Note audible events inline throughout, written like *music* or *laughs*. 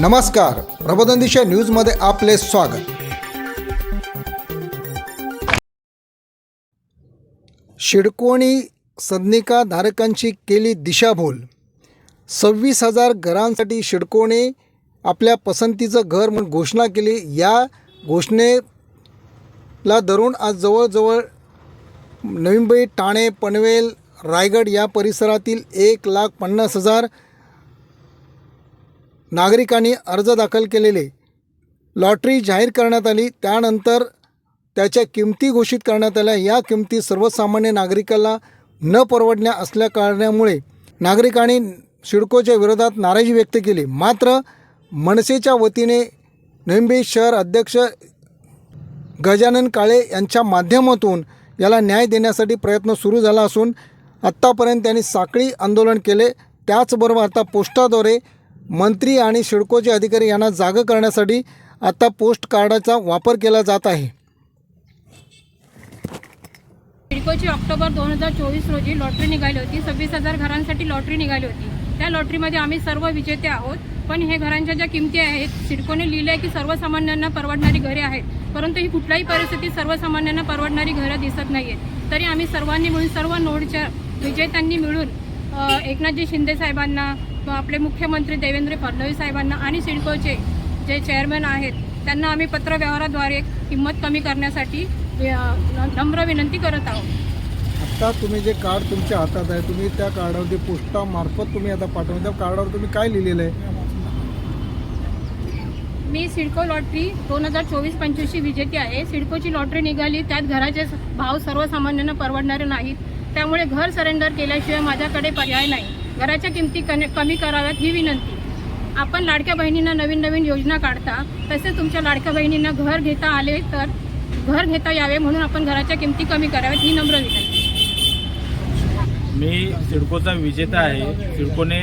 नमस्कार. प्रबोधन दिशा न्यूजमध्ये आपले स्वागत. शिडकोणी सदनिका धारकांची केली दिशाभूल. सव्वीस हजार घरांसाठी शिडकोने आपल्या पसंतीचं घर म्हणून घोषणा केली. या घोषणेला धरून आज जवळजवळ नवी मुंबई ठाणे पनवेल रायगड या परिसरातील एक लाख पन्नास हजार नागरिकांनी अर्ज दाखल केलेले. लॉटरी जाहीर करण्यात आली. त्यानंतर त्याच्या किमती घोषित करण्यात आल्या. या किमती सर्वसामान्य नागरिकाला न परवडण्या असल्या कारणामुळे नागरिकांनी सिडकोच्या विरोधात नाराजी व्यक्त केली. मात्र मनसेच्या वतीने नवी शहर अध्यक्ष गजानन काळे यांच्या माध्यमातून याला न्याय देण्यासाठी प्रयत्न सुरू झाला असून आत्तापर्यंत त्यांनी साखळी आंदोलन केले. त्याचबरोबर आता पोस्टाद्वारे मंत्री आणि सिडकोचे अधिकारी यांना जागं करण्यासाठी आता पोस्ट कार्डाचा वापर केला जात आहे. सिडकोची ऑक्टोबर दोन हजार चोवीस रोजी लॉटरी निघाली होती. सव्वीस हजार घरांसाठी लॉटरी निघाली होती. त्या लॉटरीमध्ये आम्ही सर्व विजेते आहोत. पण हे घरांच्या ज्या किमती आहेत सिडकोने लिहिले आहे की सर्वसामान्यांना परवडणारी घरे आहेत. परंतु ही कुठल्याही परिस्थितीत सर्वसामान्यांना परवडणारी घरं दिसत नाही आहेत तरी आम्ही सर्वांनी मिळून सर्व नोडच्या विजेत्यांनी मिळून एकनाथजी शिंदे साहेबांना आपले मुख्यमंत्री देवेंद्र फडणवीस साहेबांना आणि सिडकोचे जे चेअरमॅन आहेत त्यांना आम्ही पत्रव्यवहाराद्वारे किंमत कमी करण्यासाठी नम्र विनंती करत आहोत. आत्ता तुम्ही जे कार्ड तुमच्या हातात आहे तुम्ही त्या कार्डावरती पोस्टामार्फत तुम्ही आता पाठवून त्या कार्डावर तुम्ही काय लिहिलेलं आहे? मी सिडको लॉटरी दोन हजार चोवीस पंचवीसची विजेती आहे. सिडकोची लॉटरी निघाली त्यात घराचे भाव सर्वसामान्यांना परवडणारे नाहीत. त्यामुळे घर सरेंडर केल्याशिवाय माझ्याकडे पर्याय नाही. घराच्या किमती कने कमी कराव्यात ही विनंती. आपण लाडक्या बहिणींना नवीन नवीन योजना काढता तसेच तुमच्या लाडक्या बहिणींना घर घेता आले तर घर घेता यावे म्हणून आपण घराच्या किमती कमी कराव्यात ही नम्र विनंती. मी सिडकोचा विजेता आहे. सिडकोने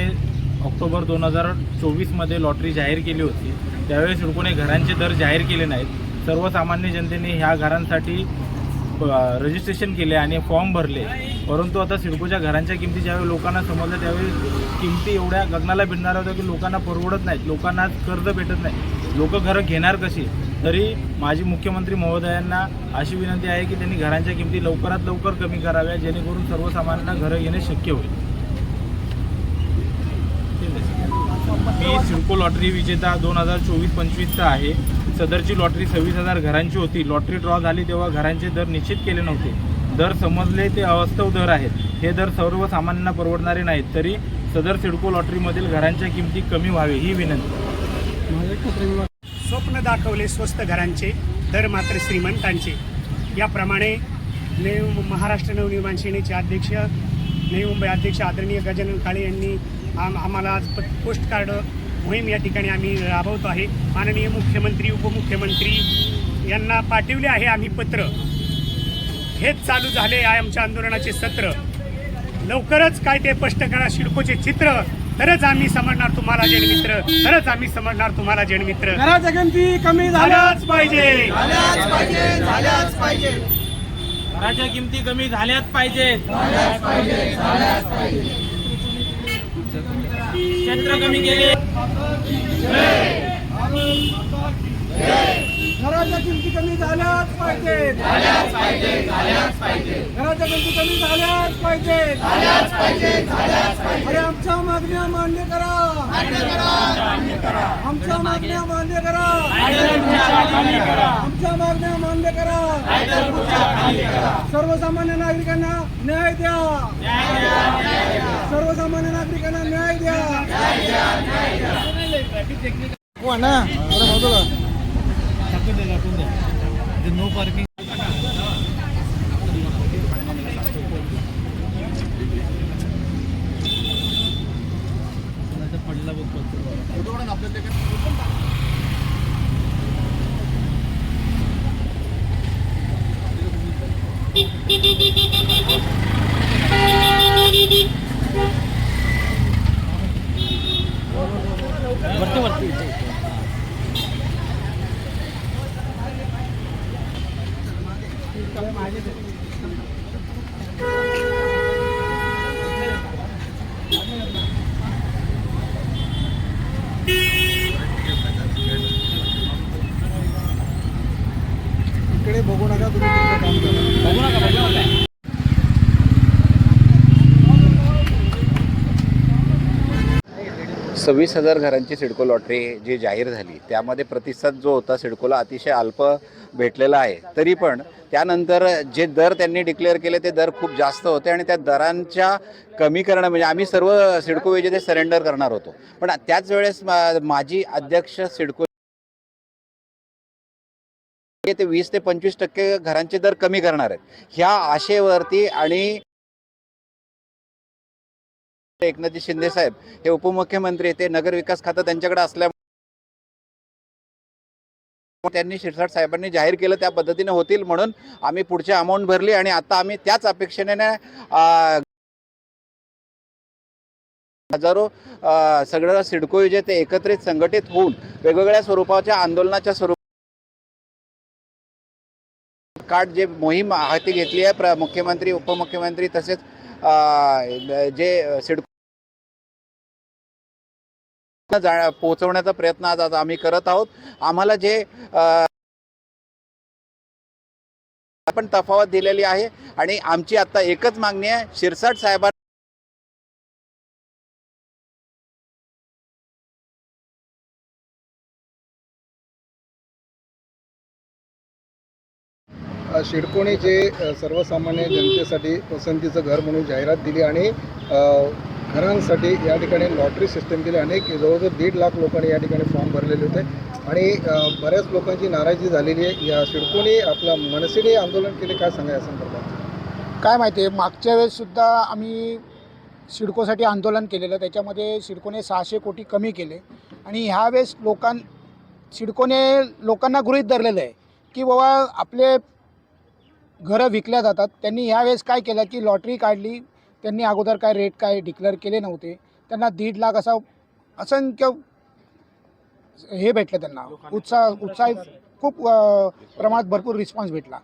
ऑक्टोबर दोन हजार चोवीसमध्ये लॉटरी जाहीर केली होती. त्यावेळी सिडकोने घरांचे दर जाहीर केले नाहीत. सर्वसामान्य जनतेने ह्या घरांसाठी रजिस्ट्रेशन केले आणि फॉर्म भरले. परंतु आता सिडकोच्या घरांच्या किमती ज्यावेळी लोकांना समजल्या त्यावेळी किमती एवढ्या गगनाला भिडणाऱ्या होत्या की लोकांना परवडत नाहीत. लोकांना कर्ज भेटत नाही. लोक घरं घेणार कशी? तरी माजी मुख्यमंत्री महोदयांना अशी विनंती आहे की त्यांनी घरांच्या किमती लवकरात लवकर कमी कराव्या जेणेकरून सर्वसामान्यांना घरं घेणे शक्य होईल. मी सिडको लॉटरी विजेता दोन हजार चोवीस पंचवीसचा आहे. सदरची लॉटरी सव्वीस हजार घरांची होती. लॉटरी ड्रॉ झाली तेव्हा घरांचे दर निश्चित केले नव्हते. दर समजले ते अवास्तव दर आहेत. हे दर सर्वसामान्यांना परवडणारे नाहीत. तरी सदर सिडको लॉटरीमधील घरांच्या किमती कमी व्हावे ही विनंती. स्वप्न दाखवले स्वस्त घरांचे दर मात्र श्रीमंतांचे. याप्रमाणे नवी महाराष्ट्र नवनिर्माण सेनेचे अध्यक्ष नवी मुंबई अध्यक्ष आदरणीय गजानन काळे यांनी आम आम्हाला आज पोस्ट कार्ड मोहीम या ठिकाणी आम्ही राबवतो आहे. माननीय मुख्यमंत्री उपमुख्यमंत्री यांना पाठवले आहे आम्ही पत्र. हेच चालू झाले आहे आमच्या आंदोलनाचे सत्र. लवकरच काय ते स्पष्ट करा शिडकोचे चित्र. तरच आम्ही समजणार तुम्हाला जनमित्र तरच आम्ही समजणार तुम्हाला जनमित्र घराच्या किमती कमी झाल्याच पाहिजे. घराच्या किमती कमी झाल्याच पाहिजेत क्षेत्र कमी केले. घराच्या किमती कमी झाल्याच पाहिजे घराच्या किमती कमी झाल्याच पाहिजे अरे आमच्या मागण्या मान्य करा. आमच्या मागण्या मान्य करा. आमच्या मागण्या मान्य करा. सर्वसामान्य नागरिकांना न्याय द्या. सर्वसामान्य नागरिकांना न्याय द्या. हो ना अरे बाजूला नो पार्किंग पडला बघतो *laughs* वरती वरती सव्वीस हजार घरांची सिडको लॉटरी जी जाहीर झाली त्यामध्ये प्रतिसाद जो होता सिडकोला अतिशय अल्प भेटलेला आहे. तरी पण त्यानंतर जे दर त्यांनी डिक्लेअर केले ते दर खूप जास्त होते आणि त्या दरांच्या कमी करणं म्हणजे आम्ही सर्व सिडको विजेते सरेंडर करणार होतो. पण त्याच वेळेस मा- माजी अध्यक्ष सिडको ते वीस ते पंचवीस टक्के घरांचे दर कमी करणार आहेत. ह्या आशेवरती आणि एकनाथजी शिंदे साहेब हे उपमुख्यमंत्री ते नगर विकास खातं त्यांच्याकडे असल्यामुळे त्यांनी शिरसाट साहेबांनी जाहीर केलं त्या पद्धतीने होतील म्हणून आम्ही पुढची अमाऊंट भरली आणि आता आम्ही त्याच अपेक्षेने हजारो सगळं सिडको जे ते एकत्रित संघटित होऊन वेगवेगळ्या स्वरूपाच्या आंदोलनाच्या स्वरूप कार्ड जे मोहीम हाती घेतली आहे प्र मुख्यमंत्री उपमुख्यमंत्री तसेच जे सिडको जा पोहोचवण्याचा प्रयत्न आज आज आम्ही करत आहोत. आम्हाला जे आपण तफावत दिलेली आहे आणि आमची आता एकच मागणी आहे शिरसाट साहेबांना अ, शिडकोने जे सर्वसामान्य जनतेसाठी पसंतीचं घर म्हणून जाहिरात दिली आणि घरांसाठी या ठिकाणी लॉटरी सिस्टम केली अनेक जवळजवळ दीड लाख लोकांनी या ठिकाणी फॉर्म भरलेले होते. आणि बऱ्याच लोकांची नाराजी झालेली आहे. या सिडकोने आपल्या मनसेने आंदोलन केले. काय सांगाय संदर्भात? काय माहिती आहे मागच्या वेळेससुद्धा आम्ही सिडकोसाठी आंदोलन केलेलं. त्याच्यामध्ये सिडकोने सहाशे कोटी कमी केले. आणि ह्यावेळेस लोकां सिडकोने लोकांना गृहीत धरलेलं आहे की बाबा आपले घरं विकल्या जातात. त्यांनी ह्यावेळेस काय केलं की लॉटरी काढली. त्यांनी अगोदर काय रेट काय डिक्लेअर केले नव्हते. त्यांना दीड लाख असा असंख्य हे भेटलं त्यांना. उत्साह उत्साह खूप प्रमाणात भरपूर रिस्पॉन्स भेटला.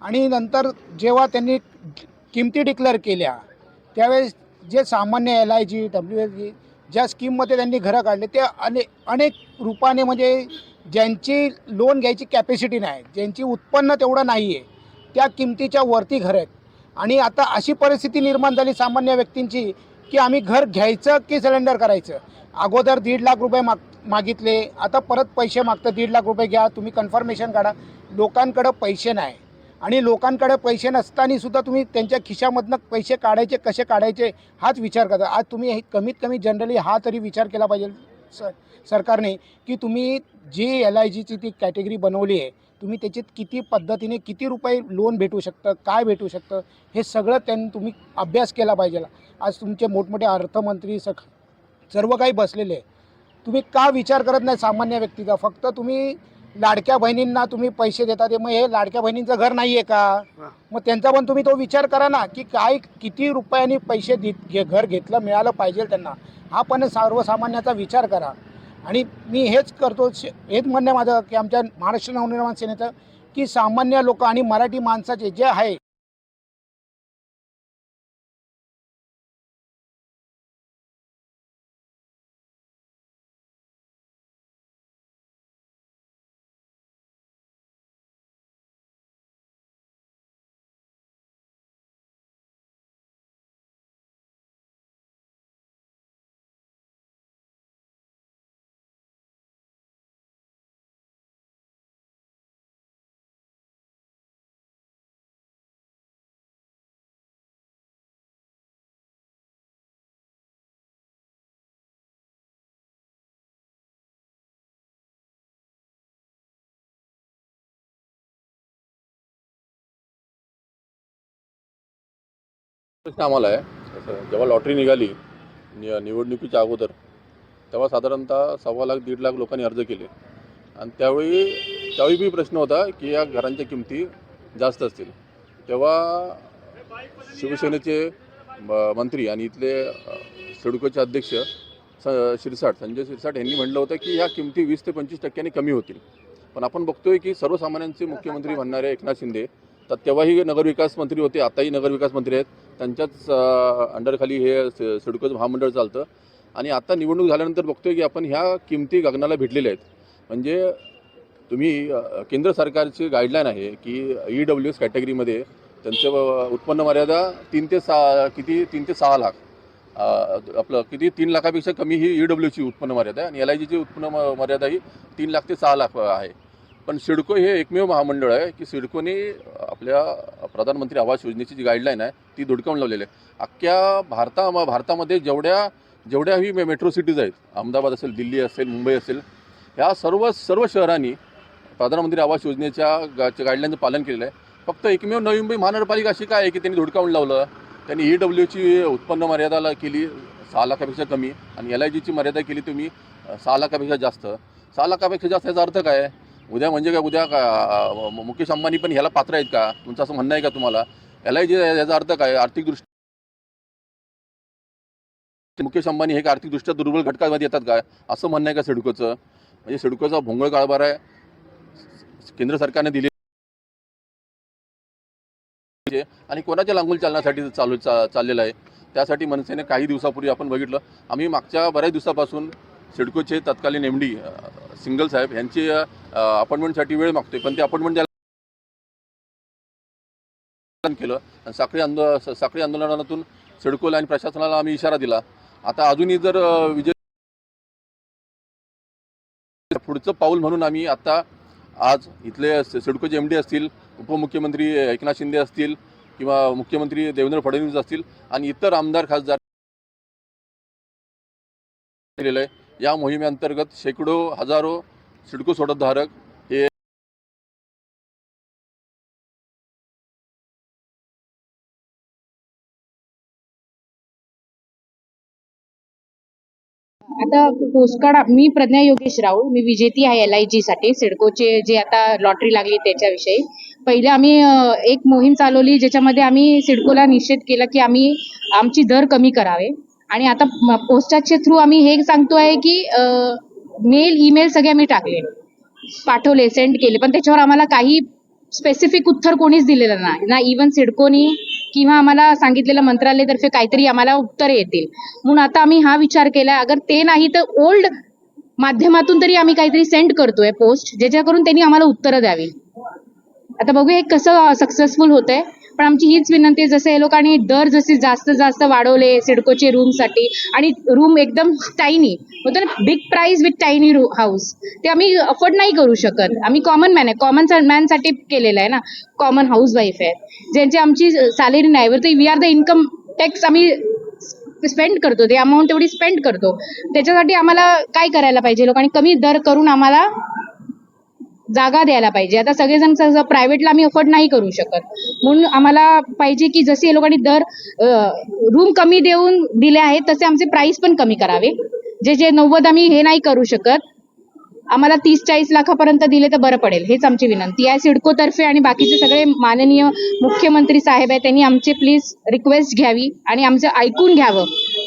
आणि नंतर जेव्हा त्यांनी किमती डिक्लेअर केल्या त्यावेळेस जे सामान्य L I G W L G ज्या स्कीममध्ये त्यांनी घरं काढले ते अनेक अनेक रूपाने म्हणजे ज्यांची लोन घ्यायची कॅपॅसिटी नाही ज्यांची उत्पन्न तेवढं नाही आहे त्या किमतीच्या वरती घरं आहेत. आणि आता अशी परिस्थिती निर्माण झाली सामान्य व्यक्तींची की आम्ही घर घ्यायचं की सिलेंडर करायचं? अगोदर दीड लाख रुपये माग मागितले आता परत पैसे मागतं दीड लाख रुपये घ्या तुम्ही कन्फर्मेशन काढा. लोकांकडं पैसे नाही. आणि लोकांकडे पैसे नसताना सुद्धा तुम्ही त्यांच्या खिशामधनं पैसे काढायचे कसे काढायचे हाच विचार करता. आज तुम्ही हे कमीत कमी जनरली हा तरी विचार केला पाहिजे स सरकारने की तुम्ही जी एल आय जीची ती कॅटेगरी बनवली आहे तुम्ही त्याच्यात किती पद्धतीने किती रुपये लोन भेटू शकतं काय भेटू शकतं हे सगळं त्यांनी तुम्ही अभ्यास केला पाहिजे. आज तुमचे मोठमोठे अर्थमंत्री सख सर्व काही बसलेले आहे तुम्ही का विचार करत नाही सामान्य व्यक्तीचा? फक्त तुम्ही लाडक्या बहिणींना तुम्ही पैसे देता ते मग हे लाडक्या बहिणींचं घर नाही आहे का मग त्यांचा पण तुम्ही तो विचार करा ना की काय किती रुपयांनी पैसे दे घे घर घेतलं मिळालं पाहिजे त्यांना. हा पण सर्वसामान्याचा विचार करा. आणि मी हेच करतो शे- हेच म्हणणं माझं की आमच्या महाराष्ट्र नवनिर्माण सेनेचं की सामान्य लोक आणि मराठी माणसाचे जे आहे आम्हाला आहे. जेव्हा लॉटरी निघाली नि निवडणुकीच्या अगोदर तेव्हा साधारणतः सव्वा लाख दीड लाख लोकांनी अर्ज केले. आणि त्यावेळी त्यावेळी बी प्रश्न होता की या घरांच्या किमती जास्त असतील. तेव्हा शिवसेनेचे म- मंत्री आणि इथले सिडकोचे अध्यक्ष स शिरसाट संजय शिरसाट यांनी म्हटलं होतं की ह्या किमती वीस ते पंचवीस टक्क्यांनी कमी होतील. पण आपण बघतोय की सर्वसामान्यांचे मुख्यमंत्री म्हणणारे एकनाथ शिंदे तर तेव्हाही नगरविकास मंत्री होते आताही नगरविकास मंत्री आहेत. त्यांच्याच अंडरखाली हे सि- सिडकोचं महामंडळ चालतं. आणि आता निवडणूक झाल्यानंतर बघतोय की आपण ह्या किमती गगनाला भेटलेल्या आहेत. म्हणजे तुम्ही केंद्र सरकारची गाईडलाईन आहे की ई डब्ल्यू एस कॅटेगरीमध्ये त्यांचं उत्पन्न मर्यादा तीन ते सहा किती तीन ते सहा लाख. आपलं किती तीन लाखापेक्षा कमी ही ई डब्ल्यूची उत्पन्न मर्यादा आहे. आणि एल आय जीची उत्पन्न मर्यादा ही तीन लाख ते सहा लाख आहे. पण सिडको हे एकमेव महामंडळ आहे की सिडकोने आपल्या प्रधानमंत्री आवास योजनेची जी गाईडलाईन आहे ती धुडकावून लावलेली आहे. अख्ख्या भारता भारतामध्ये जेवढ्या जेवढ्याही मे मेट्रो सिटीज आहेत अहमदाबाद असेल दिल्ली असेल मुंबई असेल ह्या सर्व सर्व शहरांनी प्रधानमंत्री आवास योजनेच्या गा गाईडलाईनचं पालन केलेलं आहे. फक्त एकमेव नवी मुंबई महानगरपालिका अशी काय आहे की त्यांनी धुडकावून लावलं त्यांनी ई डब्ल्यूची उत्पन्न मर्यादाला केली सहा लाखापेक्षा कमी आणि एल आय जीची मर्यादा केली तुम्ही सहा लाखापेक्षा जास्त. सहा लाखापेक्षा जास्त याचा अर्थ काय आहे? उद्या म्हणजे काय उद्या का मुकेश अंबानी पण ह्याला पात्र आहेत का? तुमचं असं म्हणणं आहे का तुम्हाला? एल आय जी याचा अर्थ काय? आर्थिकदृष्ट्या मुकेश अंबानी हे का आर्थिकदृष्ट्या दुर्बल घटकामध्ये येतात काय असं म्हणणं आहे का सिडकोचं? म्हणजे सिडकोचा भोंगळ कारभार आहे. केंद्र सरकारने दिले आणि कोणाच्या लांगूल चालण्यासाठी चालू चा चाललेलं आहे? त्यासाठी मनसेने काही दिवसापूर्वी आपण बघितलं. आम्ही मागच्या बऱ्याच दिवसापासून सिडकोचे तत्कालीन एम डी सिंगल साहेब यांची अपॉइंटमेंटसाठी वेळ मागतोय. पण ते अपॉइंटमेंट द्यायला केलं. आणि साखळी आंदो साखळी आंदोलनातून सिडकोला आणि प्रशासनाला आम्ही इशारा दिला. आता अजूनही जर विजय पुढचं पाऊल म्हणून आम्ही आता आज इथले सिडकोचे एम डी असतील उपमुख्यमंत्री एकनाथ शिंदे असतील किंवा मुख्यमंत्री देवेंद्र फडणवीस असतील आणि इतर आमदार खासदार केलेलं आहे. या मोहिमेअंतर्गत शेकडो हजारो सिडको सोडतधारक हे आता पोस्टकार्ड मी प्रज्ञा योगेश राऊळ मी विजेती आहे एल आय जी साठी. सिडकोचे जे आता लॉटरी लागली त्याच्याविषयी. पहिले आम्ही एक मोहीम चालवली ज्याच्यामध्ये आम्ही सिडकोला निश्चित केलं की आम्ही आमची दर कमी करावे. आणि आता पोस्टाचे पोस्टाच्या थ्रू आम्ही हे सांगतो आहे की मेल ईमेल सगळे आम्ही टाकले. पाठवले सेंड केले. पण त्याच्यावर आम्हाला काही स्पेसिफिक उत्तर कोणीच दिलेलं नाही. ना इवन सिडकोनी किंवा आम्हाला सांगितलेलं मंत्रालयातर्फे काहीतरी आम्हाला उत्तर येतील. म्हणून आता आम्ही हा विचार केला अगर ते नाही तर ओल्ड माध्यमातून तरी आम्ही काहीतरी सेंड करतोय पोस्ट ज्याच्याकरून त्यांनी आम्हाला उत्तरं द्यावी. आता बघूया हे कसं सक्सेसफुल होत आहे पण आमची हीच विनंती आहे जसं हे लोकांनी दर जसे जास्त जास्त वाढवले सिडकोचे रूमसाठी आणि रूम एकदम टायनी होतं ना big price with tiny house ते आम्ही अफोर्ड नाही करू शकत. आम्ही कॉमन मॅन आहे. कॉमन मॅनसाठी केलेलं आहे ना. कॉमन हाऊस वाईफ आहे. ज्यांची आमची सॅलरी नाही. वर we are the income tax आम्ही स्पेंड करतो. ते अमाऊंट तेवढी स्पेंड करतो. त्याच्यासाठी आम्हाला काय करायला पाहिजे? लोकांनी कमी दर करून आम्हाला जागा द्यायला पाहिजे. आता सगळेजण सहज प्रायव्हेटला आम्ही अफोर्ड नाही करू शकत. म्हणून आम्हाला पाहिजे की जसे लोकांनी दर रूम कमी देऊन दिले आहेत तसे आमचे प्राइस पण कमी करावे. जे जे नव्वद आम्ही हे नाही करू शकत आम्हाला तीस चाळीस लाखापर्यंत दिले तर बरं पडेल. हेच आमची विनंती आहे. सिडकोतर्फे आणि बाकीचे सगळे माननीय मुख्यमंत्री साहेब आहेत त्यांनी आमचे प्लीज रिक्वेस्ट घ्यावी आणि आमचं ऐकून घ्यावं.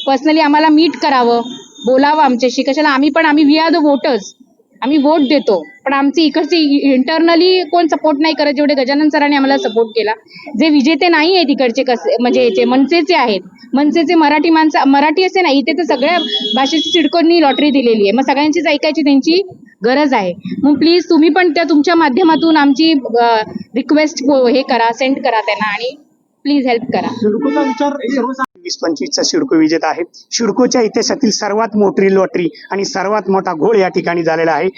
पर्सनली आम्हाला मीट करावं बोलावं आमच्याशी. कशाला आम्ही पण आम्ही वी आर द वोटर्स आम्ही वोट देतो. पण आमची इकडची इंटरनली कोण सपोर्ट नाही करत जेवढे गजानन सरांनी आम्हाला सपोर्ट केला. जे विजेते नाही आहेत इकडचे कसे म्हणजे याचे मनसेचे आहेत मनसेचे मराठी माणसं मराठी असे नाही इथे तर सगळ्या भाषेची सिडकोंनी लॉटरी दिलेली आहे. मग सगळ्यांचीच ऐकायची त्यांची गरज आहे. मग प्लीज तुम्ही पण त्या तुमच्या माध्यमातून आमची रिक्वेस्ट हे करा सेंड करा त्यांना आणि प्लीज हेल्प करा. वीस पंचवीसचा शिडको विजेता आहे. शिडकोच्या इतिहासातील सर्वात मोठी लॉटरी आणि सर्वात मोठा घोळ या ठिकाणी झालेला आहे.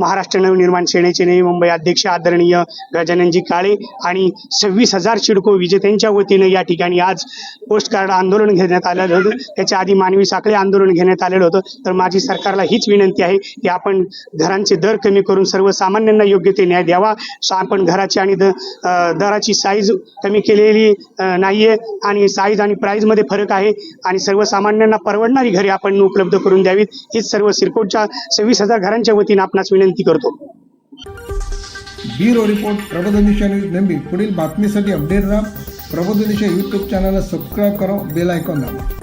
महाराष्ट्र नवनिर्माण सेनेचे नवी मुंबई अध्यक्ष आदरणीय गजाननजी काळे आणि सव्वीस हजार शिडको विजेत्यांच्या वतीनं या ठिकाणी आज पोस्ट कार्ड आंदोलन घेण्यात आलेलं होतं. त्याच्या आधी मानवी साखळे आंदोलन घेण्यात आलेलं होतं. तर माझी सरकारला हीच विनंती आहे की आपण घरांचे दर कमी करून सर्वसामान्यांना योग्य ते न्याय द्यावा. आपण घराची आणि दराची साईज कमी केलेली नाहीये आणि साईज आणि प्राईजमध्ये फरक आहे. आणि सर्वसामान्यांना परवडणारी घरे आपण उपलब्ध करून द्यावीत. हीच सर्व सिरकोटच्या सव्वीस हजार घरांच्या वतीनं आपणास विनंती करतो. ब्युरो रिपोर्ट प्रबोधनिशा न्यूज नेमबी. पुढील बातमीसाठी अपडेट राहा. प्रबोधनिशा यूट्यूब चॅनलला सबस्क्राईब करा बेल आयकॉन दाबा.